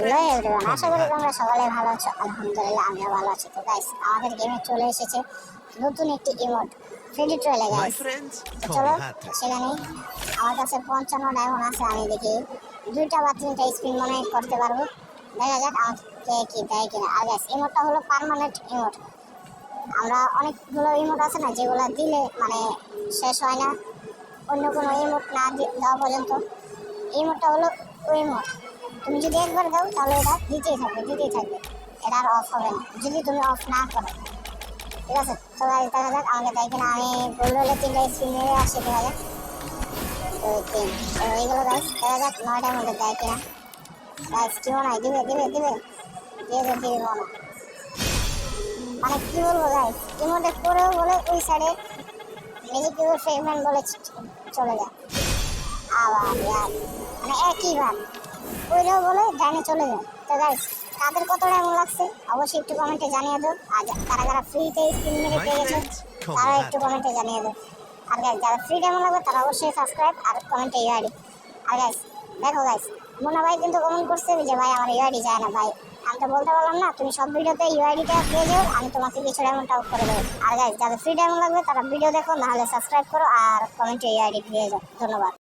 Everyone আশা করি তোমরা সকলে ভালো আছো। আলহামদুলিল্লাহ আমিও ভালো আছি। তো গাইস আমাদের গেমে চলে এসেছে নতুন একটি ইমোট ফ্রেডি ট্রেলে গাইস চলো সেখানে আমার কাছে পঞ্চান্ন ডায়মন্ড আছে আমি দেখি দুইটা বা তিনটা স্পিন মনে হয় করতে পারব। দেখা যাক আমাকে কি দেয় কিনা। আর গাইস ইমোটটা হলো পার্মানেন্ট ইমোট আমরা অনেকগুলো ইমোট আছে না যেগুলো দিলে মানে শেষ হয় না। অন্য কোনো ইমোট না দেওয়া পর্যন্ত। ইমোটটা হলো ওই ইমোট তুমি যদি একবার দাও, তাহলে এটা দিতেই থাকবে দিতেই থাকবে। এটা আর অফ হবে না। যদি তুমি অফ না করো, ঠিক আছে? তো গাইস দেখা যাক আমাকে তাই কিনা। আমি গোল্ড হলে তিনটা স্পিন মেরে আসি, দেখা যাক। তো তিন। তো এইগুলো গাইস দেখা যাক নয়টার মধ্যে দেয় কিনা। গাইস কি মনে হয়? দিবে দিবে দিবে? দিয়ে দিবে মনে মানে কি বলব গাইস ইমোটে করেও বলে ওই সাইডে ম্যাজিক ফ্রেগমেন্ট বলে চলে যায়। আবার মানে একই বার ওইটাও বলে ডাইনে চলে যায়। তো গাইস কাদের কতটা এমন লাগছে? অবশ্যই একটু কমেন্টে জানিয়ে দাও। আর যা- কারা কারা ফ্রিতে স্ক্রিন মেরে পেয়ে গেছে তারা একটু. কমেন্টে জানিয়ে দাও। আর গাইস যারা ফ্রি ডেমো লাগবে তারা অবশ্যই সাবস্ক্রাইব আর কমেন্টে ইউআইডি আর গাইস দেখো গাইস মুন্না ভাই কিন্তু কমেন্ট করছে যে ভাই আমার ইউআইডি যায় না ভাই। আমি তো বলতে পারলাম না তুমি সব ভিডিওতে ইউআইডিটা পেয়ে যাও আমি তোমাকে কিছু ডায়মন্ড আউট করে দেবো। আর গাইস যাদের ফ্রি ডেমো লাগবে তারা ভিডিও দেখো নাহলে সাবস্ক্রাইব করো আর কমেন্টে ইউআইডি পেয়ে যাও। ধন্যবাদ।